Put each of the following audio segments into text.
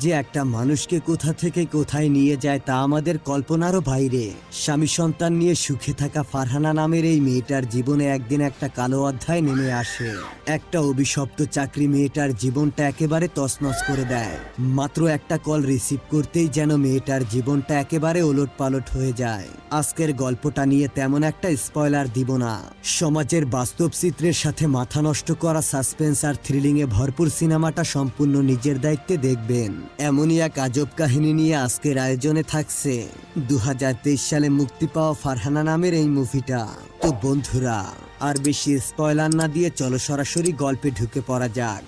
যে একটা মানুষকে কোথা থেকে কোথায় নিয়ে যায় তা আমাদের কল্পনারও বাইরে। স্বামী সন্তান নিয়ে সুখে থাকা ফারহানা নামের এই মেয়েটার জীবনে একদিন একটা কালো অধ্যায় নেমে আসে। একটা অভিশপ্ত চাকরি মেয়েটার জীবনটা একেবারে তছনছ করে দেয়। মাত্র একটা কল রিসিভ করতেই যেন মেয়েটার জীবনটা একেবারে ওলট পালট হয়ে যায়। আজকের গল্পটা নিয়ে তেমন একটা স্পয়লার দিব না। সমাজের বাস্তব চিত্রের সাথে মাথা নষ্ট করা সাসপেন্স আর থ্রিলিং এ ভরপুর সিনেমাটা সম্পূর্ণ নিজের দায়িত্বে দেখবেন। এমনই এক আজব কাহিনী নিয়ে আজকের আয়োজনে থাকছে। দু হাজার তেইশ সালে মুক্তি পাওয়া ফারহানা নামের এই মুভিটা। তো বন্ধুরা, আর বেশি স্পয়লার না দিয়ে চলো সরাসরি গল্পে ঢুকে পড়া যাক।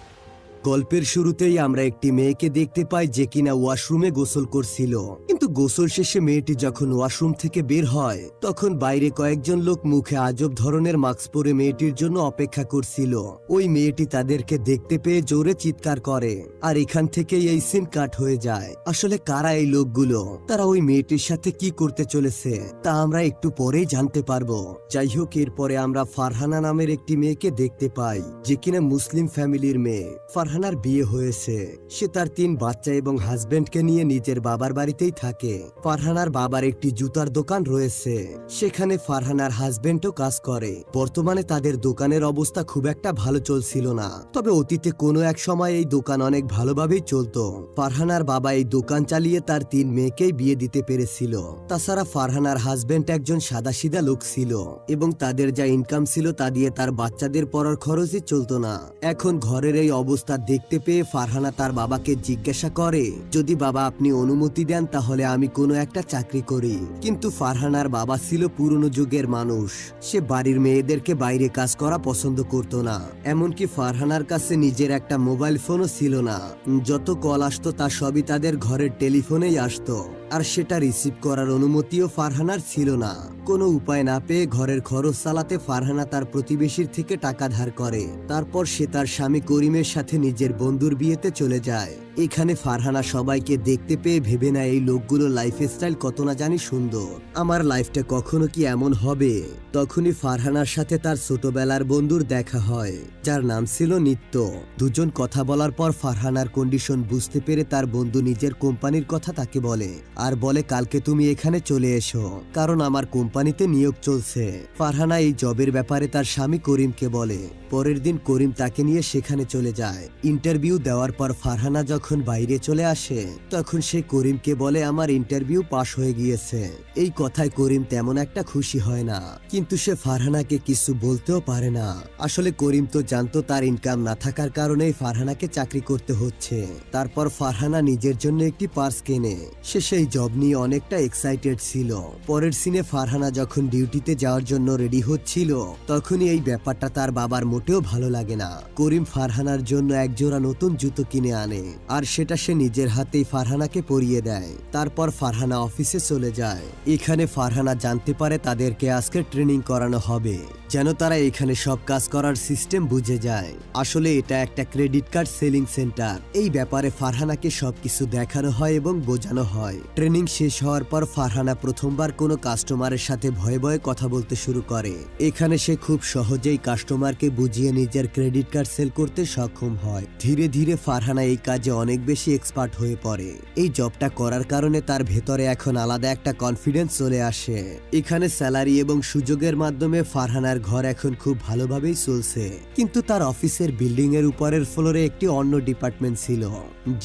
গল্পের শুরুতেই আমরা একটি মেয়েকে দেখতে পাই যে কিনা ওয়াশরুমে গোসল করছিল। কিন্তু গোসল শেষে মেয়েটি যখন ওয়াশরুম থেকে বের হয়, তখন বাইরে কয়েকজন লোক মুখে আজব ধরনের মাস্ক পরে মেয়েটির জন্য অপেক্ষা করছিল। ওই মেয়েটি তাদেরকে দেখতে পেয়ে জোরে চিৎকার করে, আর এখান থেকেই এই সিন কাট হয়ে যায়। আসলে কারা এই লোকগুলো? তারা ওই মেয়েটির সাথে কি করতে চলেছে? তা আমরা একটু পরেই জানতে পারব। যাই হোক, এরপরে আমরা ফারহানা নামের একটি মেয়েকে দেখতে পাই, যে কিনা মুসলিম ফ্যামিলির মেয়ে। ফারহানার বিয়ে হয়েছে। সে তার তিন বাচ্চা এবং হাজবেন্ডকে নিয়ে নিজের বাবার বাড়িতেই থাকে। ফারহানার বাবার একটি জুতার দোকান রয়েছে। সেখানে ফারহানার হাজবেন্ডও কাজ করে। বর্তমানে তাদের দোকানের অবস্থা খুব একটা ভালো চলছিল না। তবে অতীতে কোনো এক সময় এই দোকান অনেক ভালোভাবেই চলতো। ফারহানার বাবা এই দোকান চালিয়ে তার তিন মেয়েকেই বিয়ে দিতে পেরেছিল। তাছাড়া ফারহানার হাজবেন্ড একজন সাদাসিধা লোক ছিল এবং তাদের যা ইনকাম ছিল তা দিয়ে তার বাচ্চাদের পড়ার খরচই চলতো না। এখন ঘরের এই অবস্থা দেখতে পেয়ে ফারহানা তার বাবাকে জিজ্ঞাসা করে, যদি বাবা আপনি অনুমতি দেন তাহলে আমি কোনো একটা চাকরি করি। কিন্তু ফারহানার বাবা ছিল পুরনো যুগের মানুষ। সে বাড়ির মেয়েদেরকে বাইরে কাজ করা পছন্দ করত না। এমনকি ফারহানার কাছে নিজের একটা মোবাইল ফোনও ছিল না। যত কল আসতো তা সবই তাদের ঘরের টেলিফোনেই আসতো। আর সেটা রিসিভ করার অনুমতিও ফারহানার ছিল না। কোনো উপায় না পেয়ে ঘরের খরচ চালাতে ফারহানা তার প্রতিবেশীর থেকে টাকা ধার করে। তারপর সে তার স্বামী করিমের সাথে নিজের বন্ধুর বিয়েতে চলে যায়। এখানে ফারহানা সবাইকে দেখতে পেয়ে ভেবে না এই লোকগুলো লাইফ স্টাইল কত না জানি সুন্দর। আমার লাইফটা কখনো কি এমন হবে? তখনই ফারহানার সাথে তার ছোটবেলার বন্ধুর দেখা হয়, যার নাম ছিল নিত্য। দুজন কথা বলার পর ফারহানার কন্ডিশন বুঝতে পেরে তার বন্ধু নিজের কোম্পানির কথা তাকে বলে আর বলে, কালকে তুমি এখানে চলে এসো। কারণ আমার কোম্পানিতে নিয়োগ চলছে। ফারহানা এই জবের ব্যাপারে তার স্বামী করিমকে বলে, পরের দিন করিম তাকে নিয়ে সেখানে চলে যায়। ইন্টারভিউ দেওয়ার পর ফারহানা যখন বাইরে চলে আসে, তখন সে করিমকে বলে, আমার ইন্টারভিউ পাশ হয়ে গিয়েছে। এই কথায় করিম তেমন একটা খুশি হয় না। কিন্তু সে ফারহানাকে কিছু বলতেও পারে না। আসলে করিম তো জানতো তার ইনকাম না থাকার কারণেই ফারহানাকে চাকরি করতে হচ্ছে। তারপর ফারহানা নিজের জন্য একটি পার্স কেনে। সে সেই জব নিয়ে অনেকটা এক্সাইটেড ছিল। পরের সিনে ফারহানা যখন ডিউটিতে যাওয়ার জন্য রেডি হচ্ছিল, তখনই এই ব্যাপারটা তার বাবার মোটেও ভালো লাগে না। করিম ফারহানার জন্য এক জোড়া নতুন জুতো কিনে আনে, আর সেটা সে নিজের হাতেই ফারহানাকে পরিয়ে দেয়। তারপর ফারহানা অফিসে চলে যায়। এখানে ফারহানা জানতে পারে তাদেরকে আজকে ট্রেনিং করানো হবে, যেন তারা এখানে সব কাজ করার সিস্টেম বুঝে যায়। আসলে এটা একটা ক্রেডিট কার্ড সেলিং সেন্টার এই ব্যাপারে ফারহানাকে সবকিছু দেখানো হয় এবং বোঝানো হয়। ট্রেনিং শেষ হওয়ার পর ফারহানা প্রথমবার কোনো কাস্টমারের সাথে ভয়ে ভয়ে কথা বলতে শুরু করে। এখানে সে খুব সহজেই কাস্টমারকে বুঝিয়ে নিজের ক্রেডিট কার্ড সেল করতে সক্ষম হয়। ধীরে ধীরে ফারহানা এই কাজে অনেক বেশি এক্সপার্ট হয়ে পড়ে। এই জবটা করার কারণে তার ভেতরে এখন আলাদা একটা কনফিডেন্স চলে আসে। এখানে স্যালারি এবং সুযোগের মাধ্যমে ফারহানার ঘর এখন খুব ভালোভাবেই চলছে। কিন্তু তার অফিসের বিল্ডিং এর উপরের ফ্লোরে একটি অন্য ডিপার্টমেন্ট ছিল,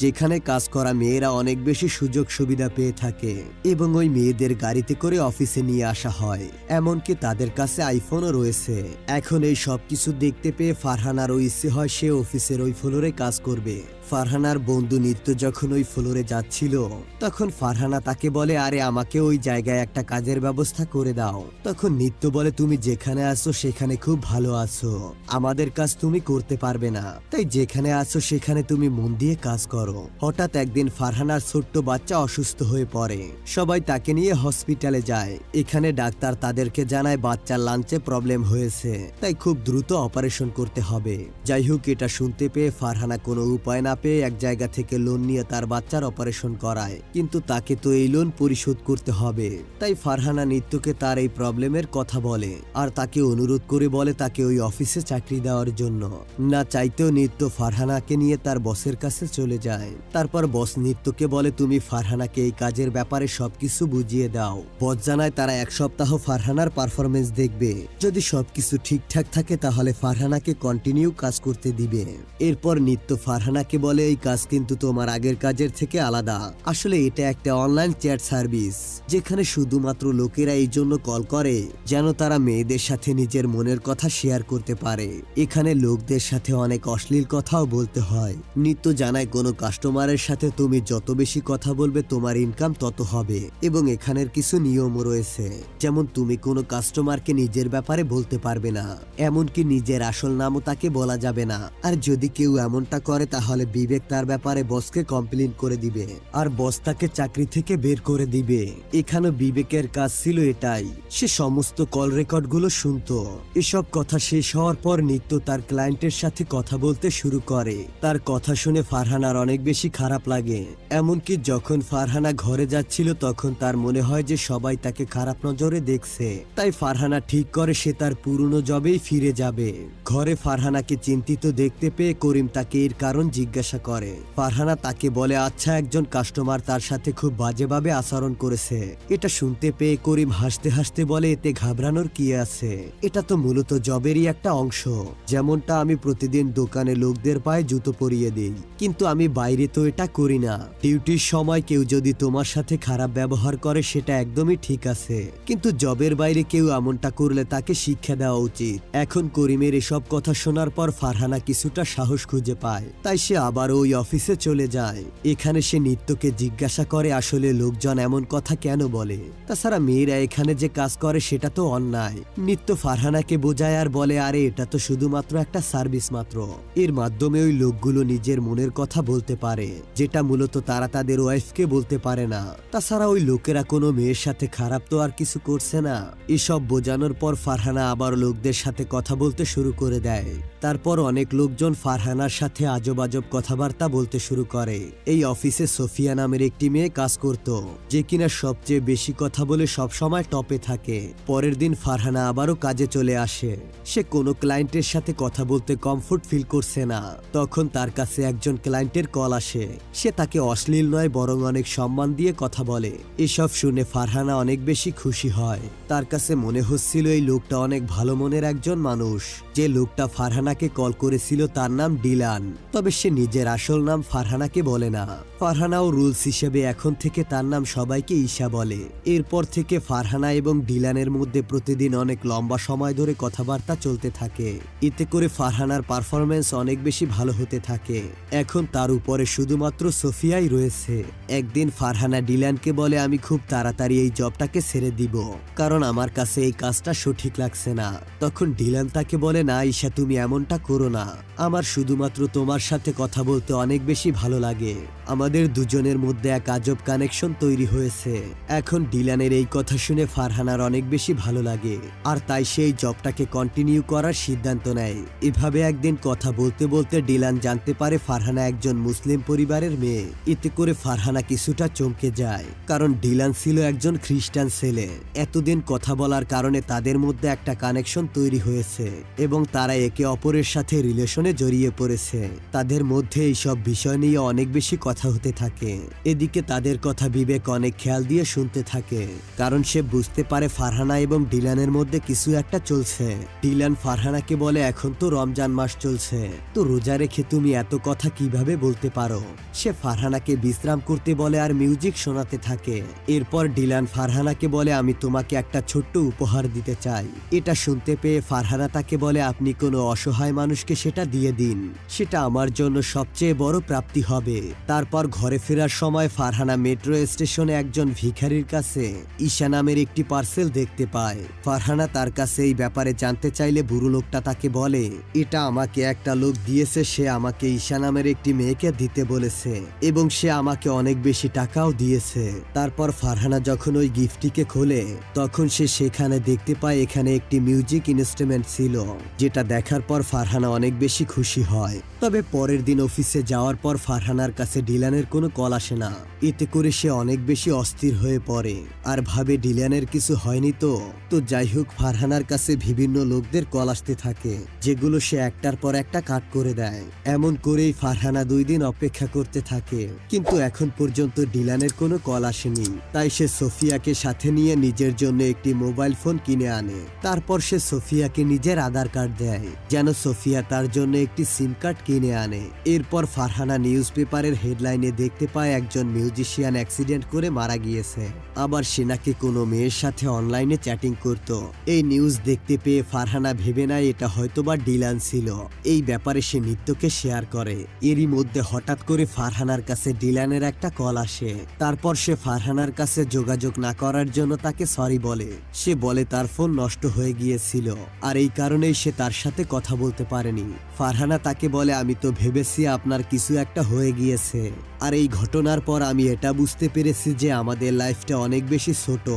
যেখানে কাজ করা মেয়েরা অনেক বেশি সুযোগ সুবিধা পেয়ে থাকে এবং ওই মেয়েদের গাড়িতে করে অফিসে নিয়ে আসা হয়। এমনকি তাদের কাছে আইফোনও রয়েছে। এখন এই সব কিছু দেখতে পেয়ে ফারহানারও ইচ্ছে হয় সে অফিসের ওই ফ্লোরে কাজ করবে। ফারহানার বন্ধু নিত্য যখন ওই ফ্লোরে যাচ্ছিল, তখন ফারহানা তাকে বলে, আরে, আমাকে ওই জায়গায় একটা কাজের ব্যবস্থা করে দাও। তখন নিত্য বলে, তুমি যেখানে আছো সেখানে খুব ভালো আছো। আমাদের কাজ তুমি করতে পারবে না। তাই যেখানে আছো সেখানে তুমি মন দিয়ে কাজ করো। হঠাৎ একদিন ফারহানার ছোট্ট বাচ্চা অসুস্থ হয়ে পড়ে। সবাই তাকে নিয়ে হসপিটালে যায়। এখানে ডাক্তার তাদেরকে জানায়, বাচ্চার লাঞ্চে প্রবলেম হয়েছে। তাই খুব দ্রুত অপারেশন করতে হবে। যাই হোক, এটা শুনতে পেয়ে ফারহানা কোনো উপায় না পেয়ে এক জায়গা থেকে লোন নিয়ে তার বাচ্চার অপারেশন করায়। কিন্তু তাকে তো এই লোন পরিশোধ করতে হবে। তাই ফারহানা নিত্যকে তার এই প্রবলেমের কথা বলে। আর তাকে অনুরোধ করে বলে তাকে ওই অফিসে চাকরি দেওয়ার জন্য। না চাইতেও নিত্য ফারহানাকে নিয়ে তার বসের কাছে চলে যায়। তারপর বস নিত্যকে বলে, তুমি ফারহানাকে এই কাজের ব্যাপারে সবকিছু বুঝিয়ে দাও। বস জানায়, তারা এক সপ্তাহ ফারহানার পারফরমেন্স দেখবে। যদি সবকিছু ঠিকঠাক থাকে, তাহলে ফারহানাকে কন্টিনিউ কাজ করতে দিবে। এরপর নিত্য ফারহানাকে বলে, এই কাজ কিন্তু তোমার আগের কাজের থেকে আলাদা। আসলে এটা একটা অনলাইন চ্যাট সার্ভিস, যেখানে শুধুমাত্র লোকেরা এই জন্য কল করে, যেন তারা মেয়েদের সাথে নিজের মনের কথা শেয়ার করতে পারে। এখানে লোকদের সাথে অনেক অশ্লীল কথাও বলতে হয়। নিত্য জানায়, কোনো কাস্টমারের সাথে তুমি যত বেশি কথা বলবে, তোমার ইনকাম তত হবে। এবং এখানের কিছু নিয়মও রয়েছে। যেমন, তুমি কোনো কাস্টমারকে নিজের ব্যাপারে বলতে পারবে না। এমনকি নিজের আসল নামও তাকে বলা যাবে না। আর যদি কেউ এমনটা করে, তাহলে বিবেক তার ব্যাপারে বসকে কমপ্লেন করে দিবে, আর বস তাকে চাকরি থেকে বের করে দিবে। এখানে বিবেকের কাজ ছিল এটাই, সে সমস্ত কল রেকর্ডগুলো শুনতো। এসব কথা শেষ হওয়ার পর নিত্য তার ক্লায়েন্টের সাথে কথা বলতে শুরু করে। তার কথা শুনে ফারহানার অনেক বেশি খারাপ লাগে। এমনকি যখন ফারহানা ঘরে যাচ্ছিল, তখন তার মনে হয় যে সবাই তাকে খারাপ নজরে দেখছে। তাই ফারহানা ঠিক করে সে তার পুরনো জবেই ফিরে যাবে। ঘরে ফারহানাকে চিন্তিত দেখতে পেয়ে করিম তাকে এর কারণ জিজ্ঞাসা করে। ফারহানা তাকে বলে আচ্ছা একজন কাস্টমার তার সাথে খুব বাজেভাবে আচরণ করেছে। এটা শুনতে পেয়ে করিম হাসতে হাসতে বলে, এতে ঘাবড়ানোর কি আছে? এটা তো মূলত জবেরই একটা অংশ। যেমনটা আমি প্রতিদিন দোকানে লোকদের পায়ে জুতো পরিয়ে দিই। কিন্তু আমি বাইরে তো এটা করি না। ডিউটির সময় কেউ যদি তোমার সাথে খারাপ ব্যবহার করে, সেটা একদমই ঠিক আছে। কিন্তু জবের বাইরে কেউ এমনটা করলে তাকে শিক্ষা দেওয়া উচিত। এখন করিমের এসব কথা শোনার পর ফারহানা কিছুটা সাহস খুঁজে পায়। তাই সে আবার ওই অফিসে চলে যায়। এখানে সে নিত্যকে জিজ্ঞাসা করে, আসলে লোকজন এমন কথা কেন বলে? তাছাড়া মেয়েরা এখানে যে কাজ করে, সেটা তো অন্যায়। নিত্য ফারহানাকে বোঝায় আর বলে, আরে, এটা তো শুধুমাত্র একটা সার্ভিস মাত্র। এর মাধ্যমে ওই লোকগুলো নিজের মনের কথা বলতে পারে, যেটা মূলত তারা তাদের ওয়াইফকে বলতে পারে না। তাছাড়া ওই লোকেরা কোনো মেয়ের সাথে খারাপ তো আর কিছু করছে না। এসব বোঝানোর পর ফারহানা আবার লোকদের সাথে কথা বলতে শুরু করে দেয়। তারপর অনেক লোকজন ফারহানার সাথে আজব আজব কথাবার্তা বলতে শুরু করে। এই অফিসে সোফিয়া নামের একটি মেয়ে কাজ করত, যে কিনা সবচেয়ে বেশি কথা বলে সব সময় টপে থাকে। পরের দিন ফারহানা আবারও কাজে চলে আসে। সে কোনো ক্লায়েন্টের সাথে কথা বলতে কমফোর্ট ফিল করছে না। তখন তার কাছে একজন ক্লায়েন্টের কল আসে। সে তাকে অশ্লীল নয়, বরং অনেক সম্মান দিয়ে কথা বলে। এসব শুনে ফারহানা অনেক বেশি খুশি হয়। তার কাছে মনে হচ্ছিল এই লোকটা অনেক ভালো মনের একজন মানুষ। যে লোকটা ফারহানাকে কল করেছিল তার নাম ডিলান। তবে সে নিজের আসল নাম ফারহানাকে বলে না। ফারহানাও রুলস হিসেবে এখন থেকে তার নাম সবাইকে ঈশা বলে। এরপর থেকে ফারহানা এবং ডিলানের মধ্যে প্রতিদিন অনেক লম্বা সময় ধরে কথাবার্তা চলতে থাকে। এতে করে ফারহানার পারফরমেন্স অনেক বেশি ভালো হতে থাকে। এখন তার উপরে শুধুমাত্র সোফিয়াই রয়েছে। একদিন ফারহানা ডিলানকে বলে, আমি খুব তাড়াতাড়ি এই জবটাকে ছেড়ে দিব, কারণ আমার কাছে এই কাজটা সঠিক লাগছে না। তখন ডিলান তাকে বলে, না, ঈশা, তুমি এমনটা করো না। আমার শুধুমাত্র তোমার সাথে কথা বলতে অনেক বেশি ভালো লাগে। আমাদের দুজনের মধ্যে এক আজব কানেকশন তৈরি হয়েছে। এখন ডিলানের এই কথা শুনে ফারহানার অনেক বেশি ভালো লাগে। আর তাই সেই জবটাকে কন্টিনিউ করার সিদ্ধান্ত নেয়। এভাবে একদিন কথা বলতে বলতে ডিলান জানতে পারে ফারহানা একজন মুসলিম পরিবারের মেয়ে। এতে করে ফারহানা কিছুটা চমকে যায়। কারণ ডিলান ছিল একজন খ্রিস্টান ছেলে। এতদিন কথা বলার কারণে তাদের মধ্যে একটা কানেকশন তৈরি হয়েছে। এবং তারা একে অপরের সাথে রিলেশনে জড়িয়ে পড়েছে। তাদের মধ্যে এইসব বিষয় নিয়ে অনেক বেশি কথা হতে থাকে। এদিকে তাদের কথা বিবেক অনেক খেয়াল দিয়ে শুনতে থাকে। কারণ সে বুঝতে পারে ফারহানা এবং ডিলানের মধ্যে কিছু একটা চলছে। ডিলান ফারহানাকে বলে, এখন তো রমজান মাস চলছে। তো রোজা রেখে তুমি এত কথা কীভাবে বলতে পারো? সে ফারহানাকে বিশ্রাম করতে বলে আর মিউজিক শোনাতে থাকে। এরপর ডিলান ফারহানাকে বলে, আমি তোমাকে একটা ছোট্ট উপহার দিতে চাই। এটা শুনতে পেয়ে ফারহানা তাকে বলে, আপনি কোনো অসহায় মানুষকে সেটা দিয়ে দিন। সেটা আমার জন্য সবচেয়ে বড় প্রাপ্তি হবে। তারপর ঘরে ফেরার সময় ফারহানা মেট্রো স্টেশনে একজন ভিখারির কাছে ঈশা নামের একটি পার্সেল দেখতে পায়। ফারহানা তার কাছে এই ব্যাপারে জানতে চাইলে বুড়ো লোকটা তাকে বলে, এটা আমাকে একটা লোক দিয়েছে, সে আমাকে ঈশা নামের একটি মেয়েকে দিতে বলেছে এবং সে আমাকে অনেক বেশি টাকাও দিয়েছে। তারপর ফারহানা যখন ওই গিফটটিকে খোলে, তখন সে সেখানে দেখতে পায় এখানে একটি মিউজিক ইনস্ট্রুমেন্ট ছিল, যেটা দেখার পর ফারহানা অনেক বেশি খুশি হয়। তবে পরের দিন অফিসে যাওয়ার পর ফারহানার কাছে ডিলানের কোনো কল আসে না। এতে করে সে অনেক বেশি অস্থির হয়ে পড়ে। আর ভাবে ডিলানের কিছু হয়নি তো। তো যাই হোক, ফারহানার কাছে বিভিন্ন লোকদের কল আসতে থাকে, যেগুলো সে একটার পর একটা কাট করে দেয়। এমন করেই ফারহানা দুই দিন অপেক্ষা করতে থাকে। কিন্তু এখন পর্যন্ত ডিলানের কোনো কল আসেনি। তাই সে সোফিয়াকে সাথে নিয়ে নিজের জন্য একটি মোবাইল ফোন কিনে আনে। তারপর সে সোফিয়াকে নিজের আধার কার্ড দেয়, যেন সোফিয়া তার জন্য একটি সিম কার্ড কিনে আনে। এরপর ফারহানা নিউজ পেপারের হেডলাইনে দেখতে পায় একজন মিউজিশিয়ান অ্যাক্সিডেন্ট করে মারা গিয়েছে। আবার সে নাকি কোনো মেয়ের সাথে অনলাইনে চ্যাটিং করত। এই নিউজ দেখতে পেয়ে ফারহানা ভেবে নেয় এটা হয়তোবা ডিলান ছিল। এই ব্যাপারে সে নিত্যকে শেয়ার করে। এরই মধ্যে হঠাৎ করে ফারহানার কাছে ডিলানের একটা কল আসে। তারপর সে ফারহানার কাছে যোগাযোগ না করার জন্য তাকে সরি বলে। সে বলে তার ফোন নষ্ট হয়ে গিয়েছিল। আর এই কারণেই সে তার সাথে কথা বলতে পারেনি। ফারহানা তাকে বলে আমি তো ভেবেছি আপনার কিছু একটা হয়ে গিয়েছে। আর এই ঘটনার পর আমি এটা বুঝতে পেরেছি যে আমাদের লাইফটা অনেক বেশি ছোট।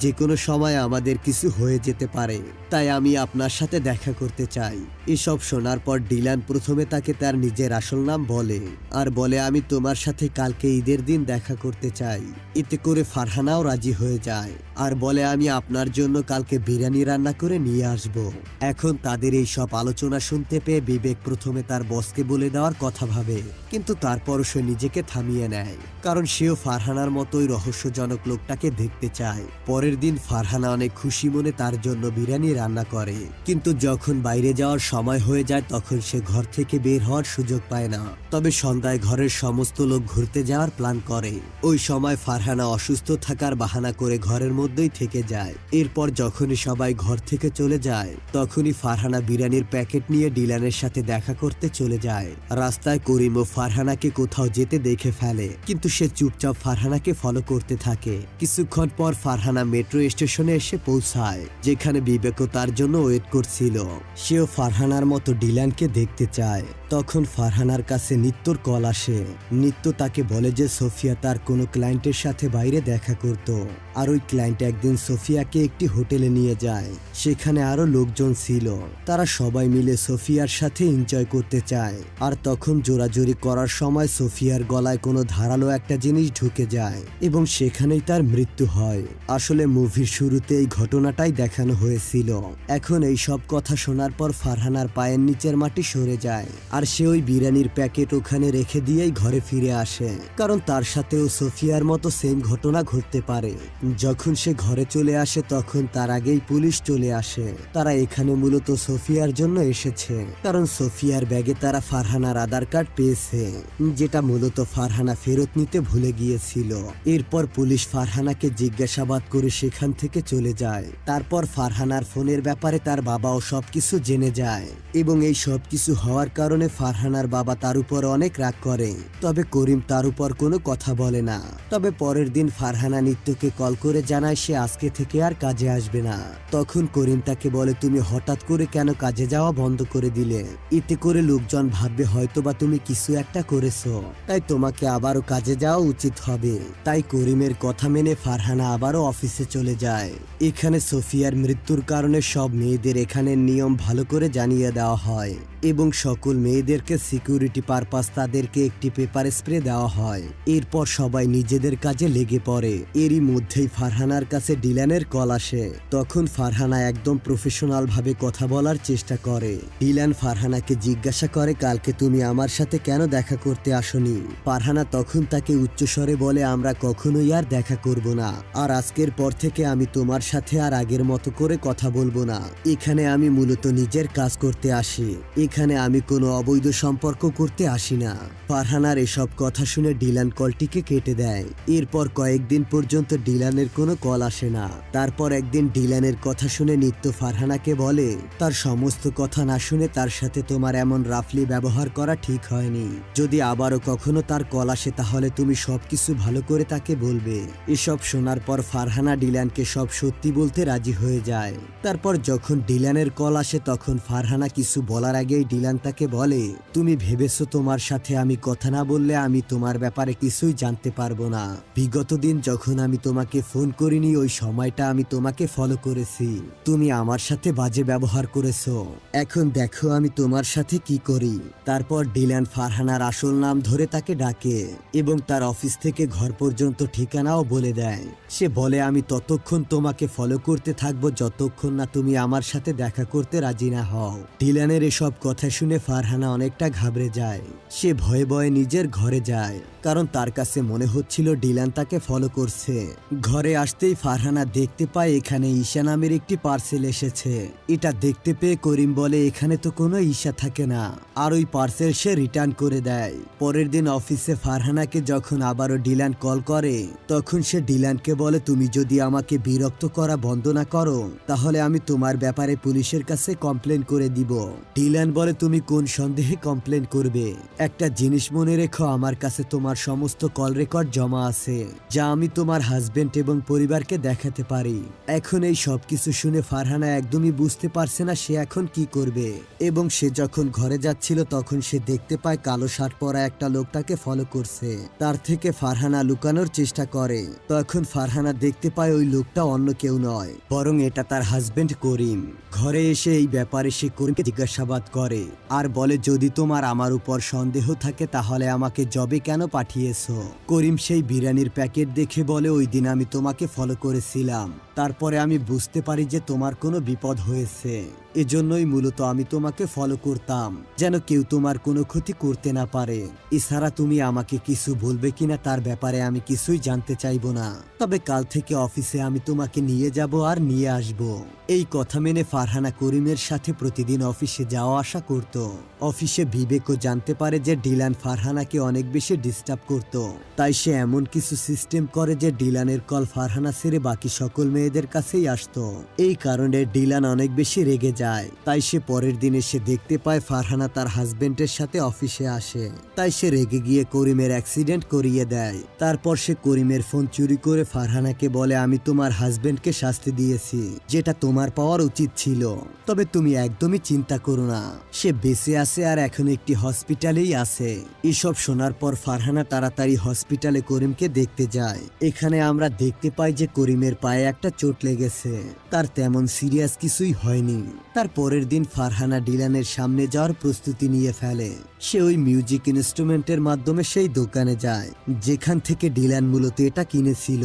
যে কোনো সময় আমাদের কিছু হয়ে যেতে পারে। তাই আমি আপনার সাথে দেখা করতে চাই। এসব শোনার পর ডিলান প্রথমে তাকে তার নিজের আসল নাম বলে। আর বলে, আমি তোমার সাথে কালকে ঈদের দিন দেখা করতে চাই। এতে করে ফারহানাও রাজি হয়ে যায়। আর বলে, আমি আপনার জন্য কালকে বিরিয়ানি রান্না করে নিয়ে আসব। এখন তাদের এই সব আলোচনা শুনতে পেয়ে বিবেক প্রথমে তার বসকে বলে দেওয়ার কথা ভাবে, কিন্তু তারপরও সে নিজেকে থামিয়ে নেয়, কারণ সেও ফারহানার মতোই রহস্যজনক লোকটাকে দেখতে চায়। পরের দিন ফারহানা অনেক খুশি মনে তার জন্য বিরিয়ানি রান্না করে, কিন্তু যখন বাইরে যাওয়ার সময় হয়ে যায় তখন সে ঘর থেকে বের হওয়ার সুযোগ পায় না। তবে সন্ধ্যায় ঘরের সমস্ত লোক ঘুরতে যাওয়ার প্ল্যান করে। ওই সময় ফারহানা অসুস্থ থাকার বাহানা করে ঘরের মধ্যেই থেকে যায়। এরপর যখনই সবাই ঘর থেকে চলে যায়, তখনই ফারহানা বিরিয়ানির প্যাকেট নিয়ে ডিলানের সাথে দেখা করতে চলে যায়। রাস্তায় করিম ও ফারহানাকে কোথাও যেতে দেখে ফেলে, কিন্তু সে চুপচাপ ফারহানাকে ফলো করতে থাকে। কিছুক্ষণ পর ফারহানা মেট্রো স্টেশনে এসে পৌঁছায়, যেখানে বিবেকও তার জন্য ওয়েট করছিল। সেও ফারহানার মতো ডিলানকে দেখতে চায়। তখন ফারহানার কাছে নিত্যর কল আসে। নিত্য তাকে বলে যে সোফিয়া তার কোনো ক্লায়েন্টের সাথে বাইরে দেখা করত। আর ওই ক্লায়েন্ট একদিন সোফিয়াকে একটি হোটেলে নিয়ে যায়। সেখানে আরও লোকজন ছিল। তারা সবাই মিলে সোফিয়ার সাথে এনজয় করতে চায়। আর তখন জোরাজোরি করার সময় সোফিয়ার গলায় কোনো ধারালো একটা জিনিস ঢুকে যায় এবং সেখানেই তার মৃত্যু হয়। আসলে মুভির শুরুতে এই ঘটনাটাই দেখানো হয়েছিল। এখন এই সব কথা শোনার পর ফারহানার পায়ের নিচের মাটি সরে যায়। আর সে ওই বিরিয়ানির প্যাকেট ওখানে রেখে দিয়েই ঘরে ফিরে আসে। কারণ তার সাথেও সোফিয়ার মতো সেম ঘটনা ঘটতে পারে। যখন সে ঘরে চলে আসে, তখন তার আগেই পুলিশ চলে আসে। তারা এখানে মূলত সোফিয়ার জন্য এসেছে। কারণ সোফিয়ার ব্যাগে তারা ফারহানার আধার কার্ড পেয়েছে, যেটা মূলত ফারহানা ফেরত নিতে ভুলে গিয়েছিল। এরপর পুলিশ ফারহানাকে জিজ্ঞাসাবাদ করে সেখান থেকে চলে যায়। তারপর ফারহানার ফোনের ব্যাপারে তার বাবাও সবকিছু জেনে যায়। এবং এই সব কিছু হওয়ার কারণে ফারহানার বাবা তার উপর অনেক রাগ করে। তবে করিম তার উপর কোনো কথা বলে না। তবে পরের দিন ফারহানা নিত্যকে কল করে জানায় সে আজকে থেকে আর কাজে আসবে না। তখন করিম তাকে বলে, তুমি হঠাৎ করে কেন কাজে যাওয়া বন্ধ করে দিলে? এতে করে লোকজন ভাববে হয়তোবা তুমি কিছু একটা করেছ। তাই তোমাকে আবারও কাজে যাওয়া উচিত হবে। তাই করিমের কথা মেনে ফারহানা আবারও অফিসে চলে যায়। এখানে সোফিয়ার মৃত্যুর কারণে সব মেয়েদের এখানের নিয়ম ভালো করে জানিয়ে দেওয়া হয়। এবং সকল মেয়েদেরকে সিকিউরিটি পারপাস তাদেরকে একটি পেপার স্প্রে দেওয়া হয়। এরপর সবাই নিজেদের কাজে লেগে পড়ে। এরই মধ্যেই ফারহানার কাছে ডিলানের কল আসে। তখন ফারহানা একদম প্রফেশনাল ভাবে কথা বলার চেষ্টা করে। ডিলান ফারহানাকে জিজ্ঞাসা করে, কালকে তুমি আমার সাথে কেন দেখা করতে আসনি? ফারহানা তখন তাকে উচ্চস্বরে বলে, আমরা কখনোই আর দেখা করব না। আর আজকের পর থেকে আমি তোমার সাথে আর আগের মতো করে কথা বলব না। এখানে আমি মূলত নিজের কাজ করতে আসি। এখানে আমি কোনো অবৈধ সম্পর্ক করতে আসি না। ফারহানার এসব কথা শুনে ডিলান কলটিকে কেটে দেয়। এরপর কয়েকদিন পর্যন্ত ডিলানের কোনো কল আসে না। তারপর একদিন ডিলানের কথা শুনে নিত্য ফারহানাকে বলে, তার সমস্ত কথা না শুনে তার সাথে তোমার এমন রাফলি ব্যবহার করা ঠিক হয়নি। যদি আবারও কখনো তার কল আসে তাহলে তুমি সবকিছু ভালো করে তাকে বলবে। এসব শোনার পর ফারহানা ডিলানকে সব সত্যি বলতে রাজি হয়ে যায়। তারপর যখন ডিলানের কল আসে তখন ফারহানা কিছু বলার আগে আগেই ডিলান তাকে বলে, তুমি ভেবেছো তোমার সাথে আমি কথা না বললে আমি তোমার ব্যাপারে কিছুই জানতে পারব না। বিগত দিন যখন আমি তোমাকে ফোন করিনি, ওই সময়টা আমি তোমাকে ফলো করেছি। তুমি আমার সাথে বাজে ব্যবহার করেছ। এখন দেখো আমি তোমার সাথে কি করি। তারপর ডিলান ফারহানার আসল নাম ধরে তাকে ডাকে এবং তার অফিস থেকে ঘর পর্যন্ত ঠিকানাও বলে দেয়। সে বলে, আমি ততক্ষণ তোমাকে ফলো করতে থাকব, যতক্ষণ না তুমি আমার সাথে দেখা করতে রাজি না হও। ডিলানের এসব কথা শুনে ফারহানা অনেকটা ঘাবড়ে যায়। সে ভয়ে ভয়ে নিজের ঘরে যায়, কারণ তার কাছে মনে হচ্ছিল ডিলান তাকে ফলো করছে। ঘরে আসতেই ফারহানা দেখতে পায় এখানে ঈশা নামের একটি পার্সেল এসেছে। এটা দেখতে পেয়ে করিম বলে, এখানে তো কোনো ঈশা থাকে না। আর ওই পার্সেল সে রিটার্ন করে দেয়। পরের দিন অফিসে ফারহানাকে যখন আবারও ডিলান কল করে, তখন সে ডিলানকে বলে, তুমি যদি আমাকে বিরক্ত করা বন্ধ না করো, তাহলে আমি তোমার ব্যাপারে পুলিশের কাছে কমপ্লেন করে দিব। ডিলান বলে তুমি কোন সন্দেহে কমপ্লেন করবে? একটা জিনিস মনে রেখো, আমার কাছে তোমার সমস্ত কল রেকর্ড জমা আছে, যা আমি তোমার হাজবেন্ড এবং পরিবারকে দেখাতে পারি। এখন এই সব কিছু শুনে ফারহানা একদমই বুঝতে পারছে না সে এখন কি করবে। এবং সে যখন ঘরে যাচ্ছিল, তখন সে দেখতে পায় কালো শার্ট পরা একটা লোক তাকে ফলো করছে। তার থেকে ফারহানা লুকানোর চেষ্টা করে। তখন ফারহানা দেখতে পায় ওই লোকটা অন্য কেউ নয়, বরং এটা তার হাজবেন্ড করিম। ঘরে এসে এই ব্যাপারে সে করিমকে জিজ্ঞাসাবাদ করে। আর বলে, যদি তোমার আমার উপর সন্দেহ থাকে, তাহলে আমাকে জবে কেন পাঠিয়েছো? করিম সেই বিরিয়ানির প্যাকেট দেখে বলে, ওই দিন আমি তোমাকে ফলো করেছিলাম। তারপরে আমি বুঝতে পারি যে তোমার কোনো বিপদ হয়েছে। এজন্যই মূলত আমি তোমাকে ফলো করতাম, যেন কেউ তোমার কোনো ক্ষতি করতে না পারে। এছাড়া তুমি আমাকে কিছু বলবে কিনা তার ব্যাপারে আমি কিছুই জানতে চাইব না। তবে কাল থেকে অফিসে আমি তোমাকে নিয়ে যাব আর নিয়ে আসব। এই কথা মেনে ফারহানা করিমের সাথে প্রতিদিন অফিসে যাওয়া আসা করত। অফিসে বিবেকও জানতে পারে যে ডিলান ফারহানাকে অনেক বেশি ডিস্টার্ব করত। তাই সে এমন কিছু সিস্টেম করে যে ডিলানের কল ফারহানা ছেড়ে বাকি সকল মেয়েদের কাছেই আসতো। এই কারণে ডিলান অনেক বেশি রেগে যায়। তাই সে পরের দিন এসে দেখতে পায় ফারহানা তার হাজবেন্ডের সাথে অফিসে আসে। তাই সে রেগে গিয়ে করিমের অ্যাক্সিডেন্ট করিয়ে দেয়। তারপর সে করিমের ফোন চুরি করে ফারহানাকে বলে, আমি তোমার হাজবেন্ডকে শাস্তি দিয়েছি, যেটা তোমার পাওয়ার উচিত ছিল। তবে তুমি একদমই চিন্তা করো না। সে বেঁচে আছে আর এখন একটি হসপিটালেই আছে। এসব শোনার পর ফারহানা তাড়াতাড়ি হসপিটালে করিমকে দেখতে যায়। এখানে আমরা দেখতে পাই যে করিমের পায়ে একটা চোট লেগেছে। তার তেমন সিরিয়াস কিছুই হয়নি। তার পরের দিন ফারহানা ডিলানের সামনে যাওয়ার প্রস্তুতি নিয়ে ফেলে। সে ওই মিউজিক ইনস্ট্রুমেন্টের মাধ্যমে সেই দোকানে যায়, যেখান থেকে ডিলান মূলত এটা কিনেছিল।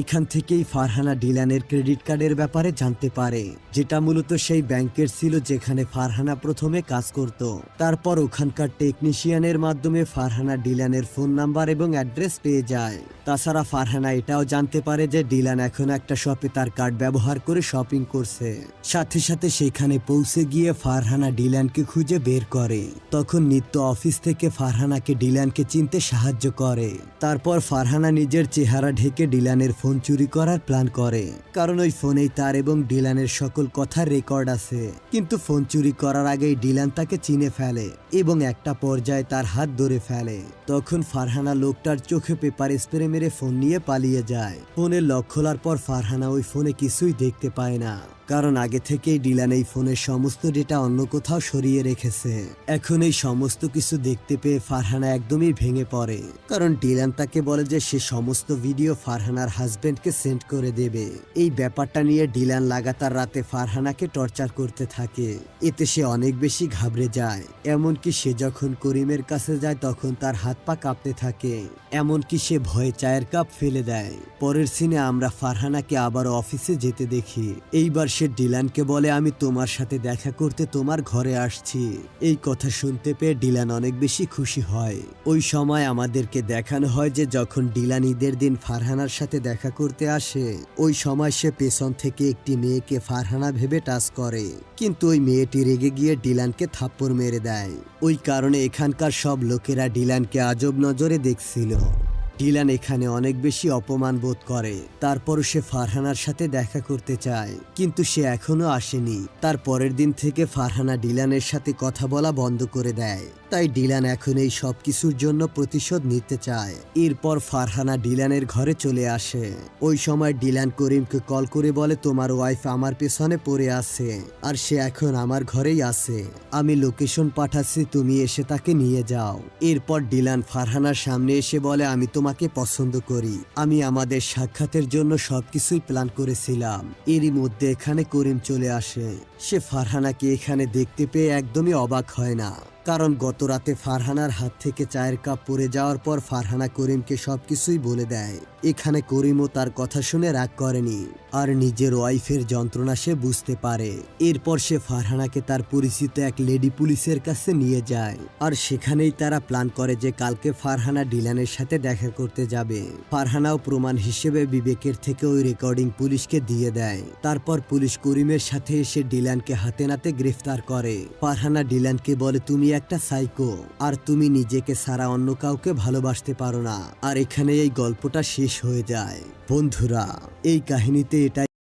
এখান থেকেই ফারহানা ডিলানের ক্রেডিট কার্ডের ব্যাপারে জানতে পারে, যেটা মূলত সেই ব্যাংকের ছিল যেখানে ফারহানা প্রথমে কাজ করত। তারপর ওখানকার টেকনিশিয়ানের মাধ্যমে ফারহানা ডিলানের ফোন নাম্বার এবং অ্যাড্রেস পেয়ে যায়। তাছাড়া ফারহানা এটাও জানতে পারে যে ডিলান এখন একটা শপে তার কার্ড ব্যবহার করে শপিং করছে। সাথে সাথে সেখানে পৌঁছে গিয়ে ফারহানা ডিলানকে খুঁজে বের করে। তখন নিত্য অফিস থেকে ফারহানাকে ডিলানকে চিনতে সাহায্য করে। তারপর ফারহানা নিজের চেহারা ঢেকে ডিলানের ফোন চুরি করার প্ল্যান করে। কারণ ওই ফোনেই তার এবং ডিলানের সকল কথার রেকর্ড আছে। কিন্তু ফোন চুরি করার আগেই ডিলান তাকে চিনে ফেলে এবং একটা পর্যায়ে তার হাত ধরে ফেলে। তখন ফারহানা লোকটার চোখে পেপার স্প্রে মেরে ফোন নিয়ে পালিয়ে যায়। ফোনের লক খোলার পর ফারহানা ওই ফোনে কিছুই দেখতে পায় না। কারণ আগে থেকেই ডিলান এই ফোনের সমস্ত ডেটা অন্য কোথাও সরিয়ে রেখেছে। এখন এই সমস্ত কিছু দেখতে পেয়ে ফারহানা একদমই ভেঙে পড়ে। কারণ ডিলান তাকে বলে যে সে সমস্ত ভিডিও ফারহানার হাজবেন্ডকে সেন্ড করে দেবে। এই ব্যাপারটা নিয়ে ডিলান লাগাতার রাতে ফারহানাকে টর্চার করতে থাকে। এতে সে অনেক বেশি ঘাবড়ে যায়। এমনকি সে যখন করিমের কাছে যায়, তখন তার হাত পা কাঁপতে থাকে। এমনকি সে ভয়ে চায়ের কাপ ফেলে দেয়। পরের সিনে আমরা ফারহানাকে আবার অফিসে যেতে দেখি। এইবার সে ডিলানকে বলে, আমি তোমার সাথে দেখা করতে তোমার ঘরে আসছি। এই কথা শুনতে পেয়ে ডিলান অনেক বেশি খুশি হয়। ওই সময় আমাদেরকে দেখানো হয় যে, যখন ডিলান ঈদের দিন ফারহানার সাথে দেখা করতে আসে, ওই সময় সে পেছন থেকে একটি মেয়েকে ফারহানা ভেবে টাচ করে। কিন্তু ওই মেয়েটি রেগে গিয়ে ডিলানকে থাপ্পড় মেরে দেয়। ওই কারণে এখানকার সব লোকেরা ডিলানকে আজব নজরে দেখছিল। ডিলান এখানে অনেক বেশি অপমান বোধ করে। তারপর সে ফারহানার সাথে দেখা করতে চায়, কিন্তু সে এখনও আসেনি। তার পরের দিন থেকে ফারহানা ডিলানের সাথে কথা বলা বন্ধ করে দেয়। তাই ডিলান এখন এই সব কিছুর জন্য প্রতিশোধ নিতে চায়। এরপর ফারহানা ডিলানের ঘরে চলে আসে। ওই সময় ডিলান করিমকে কল করে বলে, তোমার ওয়াইফ আমার পেছনে পড়ে আছে, আর সে এখন আমার ঘরেই আছে। আমি লোকেশন পাঠাচ্ছি, তুমি এসে তাকে নিয়ে যাও। এরপর ডিলান ফারহানার সামনে এসে বলে, আমি তোমাকে পছন্দ করি। আমি আমাদের সাক্ষাতের জন্য সবকিছুই প্ল্যান করেছিলাম। এরই মধ্যে এখানে করিম চলে আসে। সে ফারহানাকে এখানে দেখতে পেয়ে একদমই অবাক হয় না। কারণ গত রাতে ফারহানার হাত থেকে চায়ের কাপ পড়ে যাওয়ার পর ফারহানা করিমকে সবকিছুই বলে দেয়। এখানে করিমও তার কথা শুনে রাগ করেনি, আর নিজের ওয়াইফের যন্ত্রণা সে বুঝতে পারে। এরপর সে ফারহানাকে তার পরিচিত এক লেডি পুলিশের কাছে নিয়ে যায়, আর সেখানেই তারা প্ল্যান করে যে কালকে ফারহানা ডিলানের সাথে দেখা করতে যাবে। ফারহানাও প্রমাণ হিসেবে বিবেকের থেকে ওই রেকর্ডিং পুলিশকে দিয়ে দেয়। তারপর পুলিশ করিমের সাথে এসে ডিলানকে হাতে নাতে গ্রেফতার করে। ফারহানা ডিলানকে বলে, তুমি একটা সাইকো আর তুমি নিজেকে সারা অন্য কাউকে ভালোবাসতে পারো না। আর এখানে এই গল্পটা শেষ হয়ে যায়। বন্ধুরা, এই কাহিনীতে এটাই